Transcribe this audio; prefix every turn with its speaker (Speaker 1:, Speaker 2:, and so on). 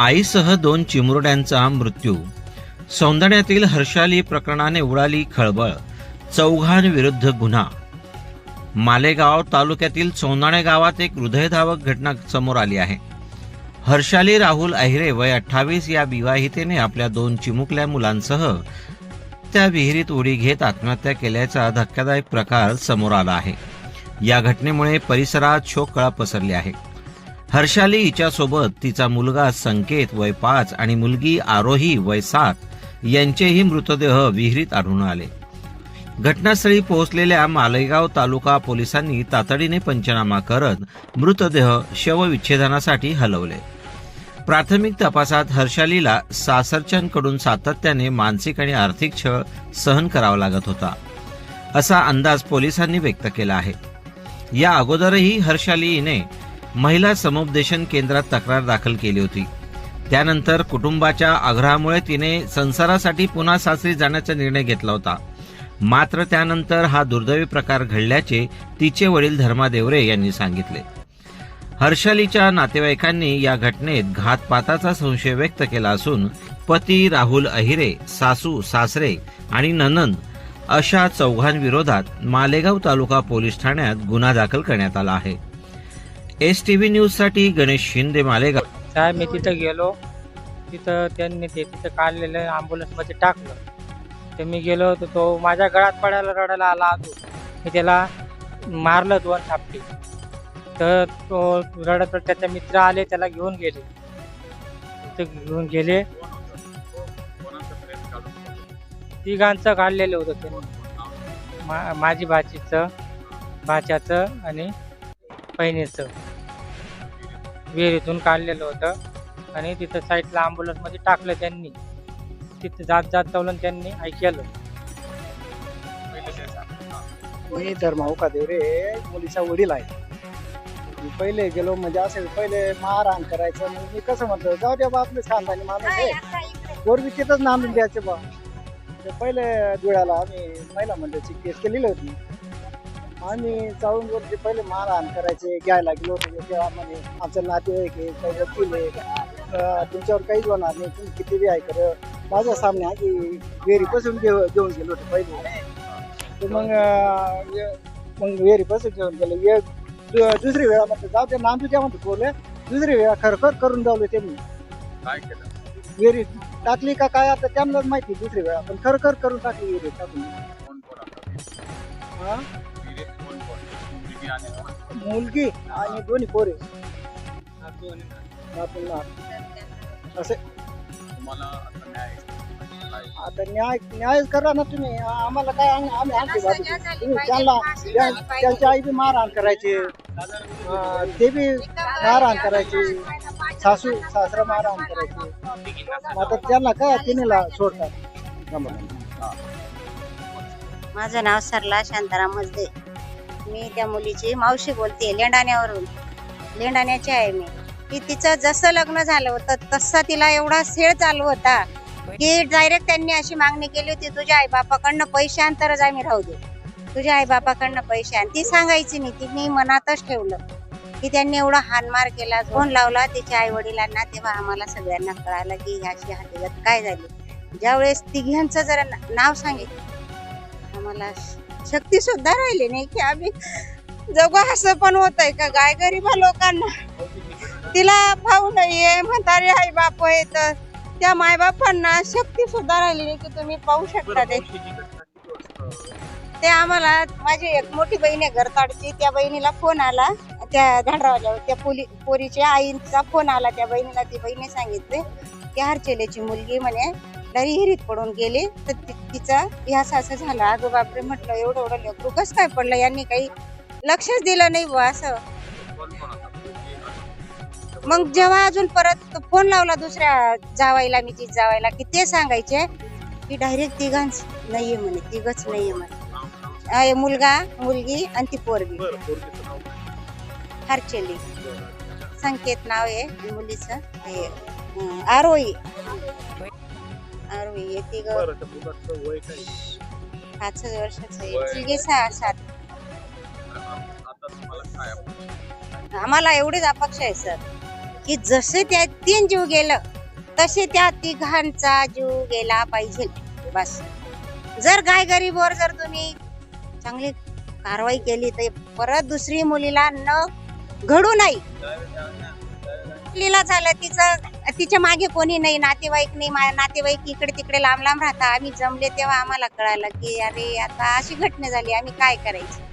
Speaker 1: आईसह दोन चिमुरड्यांचा मृत्यू. सौंदर्यातील हर्षाली प्रकरणाने उडाली खळबळ. चौघांविरुद्ध गुन्हा. मालेगाव तालुक्यातील चौंदाणे गावात एक हृदयधावक घटना समोर आली आहे. हर्षाली राहुल अहिरे वय अठ्ठावीस या विवाहितेने आपल्या दोन चिमुकल्या मुलांसह त्या विहिरीत उडी घेत आत्महत्या केल्याचा धक्कादायक प्रकार समोर आला आहे. या घटनेमुळे परिसरात शोककळा पसरली आहे. हर्षाली हिच्यासोबत तिचा मुलगा संकेत वय पाच आणि मुलगी आरोही वय सात यांचेही मृतदेह विहिरीत आढळून आले. घटनास्थळी पोहोचलेल्या मालेगाव तालुका पोलिसांनी तातडीने पंचनामा करत मृतदेह शवविच्छेदनासाठी हलवले. प्राथमिक तपासात हर्षालीला सासरच्यांकडून सातत्याने मानसिक आणि आर्थिक छळ सहन करावा लागत होता असा अंदाज पोलिसांनी व्यक्त केला आहे. या अगोदरही हर्षालीने महिला समुपदेशन केंद्रात तक्रार दाखल केली होती. त्यानंतर कुटुंबाच्या आग्रहामुळे तिने संसारासाठी पुन्हा सासरी जाण्याचा निर्णय घेतला होता. मात्र त्यानंतर हा दुर्दैवी प्रकार घडल्याचे तिचे वडील धर्मादेवरे यांनी सांगितले. हर्षालीच्या नातेवाईकांनी या घटनेत घातपाताचा संशय व्यक्त केला असून पती राहुल अहिरे सासू सासरे आणि ननंद अशा चौघांविरोधात मालेगाव तालुका पोलीस ठाण्यात गुन्हा दाखल करण्यात आला आहे. एस टीव्ही न्यूजसाठी गणेश शिंदे मालेगाव.
Speaker 2: साहेब मी तिथं गेलो. तिथं त्यांनी ते तिथं काढलेलं ॲम्ब्युलन्समध्ये टाकलं. तर मी गेलो तर तो माझ्या गळ्यात पडायला रडायला आला तो मी त्याला मारलं दोन थापटी. तर तो रडत रडत त्याचे मित्र आले त्याला घेऊन गेले. तिथं घेऊन गेले. तिघांचं काढलेलं होतं त्यांनी मा माझी भाचीचं भाच्याचं आणि बहिणीचं. विहिरीतून काढलेलं होतं. आणि तिथं साईडला ॲम्ब्युलन्समध्ये टाकलं त्यांनी. तिथं जात जात चावलं त्यांनी ऐकलं
Speaker 3: मी धर्माऊ कादेवरे मुलीचा वडील आहे. मी पहिले गेलो म्हणजे असेल पहिले मारहाण करायचं. मग मी कसं म्हणतो जाऊ द्या बा आपलेच खानदानी माणूस आहे गोरबी तिथंच नांदून द्यायचे बा. ते पहिले धुळ्याला आम्ही महिला मंडळाची केस केलेली होती. आम्ही जाऊन वरती पहिले मारहाण करायचे घ्यायला गेलो होतो. तेव्हा म्हणे आमचं नातेवाईक आहे काही वकील आहे. तुमच्यावर काहीच होणार नाही तुम्ही किती बी आहे कर. माझ्या सामने आधी विहिरीपासून घेऊ घेऊन गेलो होतो पहिले. तर मग मग विहिरीपासून घेऊन गेलो. दु- दुसरी वेळा म्हणतो जाऊ ते नांदू द्या म्हणतो बोलले. दुसरी वेळा खरखर करून जावले त्यांनी. विहिरी टाकली का काय आता त्यांनाच माहिती दुसरी वेळा. पण खरखर करून टाकली विहिरी टाकून. हा? मुलगी आणि दोन्ही पोरे. नातू नात. असे. आता न्याय न्याय करा ना तुम्ही. आम्हाला काय आम्ही बाजू तुम्ही त्यांना त्या- त्यांची आई बी मारहाण करायची. ते बी मारहाण करायची. सासू सासरा मारहाण करायची. आता त्यांना काय तिनेला सोडतात?
Speaker 4: माझं नाव सरला शांताराम मजदे. मी त्या मुलीची मावशी बोलते लेंडाण्यावरून. लेंडाण्याची आहे मी. की तिचं जसं लग्न झालं होतं तसा तिला एवढा सेळ चालू होता की डायरेक्ट त्यांनी अशी मागणी केली होती तुझ्या आईबापाकडनं पैसे आण तरच आम्ही राहू दे. तुझ्या आईबापाकडनं पैसे आण. ती सांगायची नाही ती मी मनातच ठेवलं की त्यांनी एवढा हानमार केला फोन लावला तिच्या आई वडिलांना तेव्हा आम्हाला सगळ्यांना कळालं की ह्याची हकीकत काय झाली. ज्यावेळेस तिघांचं जरा नाव सांगितलं आम्हाला शक्ती सुद्धा राहिली नाही की आम्ही जगू असं पण होत आहे का? गाय गरीबा लोकांना. तिला भाऊ नाहीये म्हातारे आई बाप आहे तर त्या मायबापांना शक्ती सुद्धा राहिली नाही की तुम्ही पाहू शकता ते. ते आम्हाला माझी एक मोठी बहीण आहे घरताडची त्या बहिणीला फोन आला. त्या झाडरावाल्यावर त्या पोली पोरीच्या आईचा फोन आला त्या बहिणीला. ती बहिणी सांगितले की हरचेलेची मुलगी म्हणे दरी हिरीत पडून गेली. तर ति- तिचा ह्यास असं झालं. अगं बापरे म्हटलं एवढं एवढं लेकरू कसं काय पडलं? यांनी काही लक्षच दिलं नाही बुवा असं. मग जेव्हा अजून परत फोन लावला दुसऱ्या जावायला मी ती जावायला की ते सांगायचे की डायरेक्ट तिघांच नाहीये म्हणे तिघच नाहीये म्हणे. मुलगा मुलगी आणि ती पोरगी. हरचेली. संकेत नाव आहे मुलीचं. आरोही हे तिघ पाच वर्षाचं आहे. सहा सात. आम्हाला एवढीच अपेक्षा आहे सर. की जसे त्या तीन जीव गेलं तसे त्या तिघांचा जीव गेला पाहिजे. बस. जर गाय गरीबवर जर तुम्ही चांगली कारवाई केली तर परत दुसरी मुलीला न घडू नाही मुलीला झालं तिचं तिच्यामागे कोणी नाही नातेवाईक नाही मा- नातेवाईक इकडे तिकडे लांब लांब राहता आम्ही जमले तेव्हा आम्हाला कळालं की अरे आता अशी घटना झाली. आम्ही काय करायचं?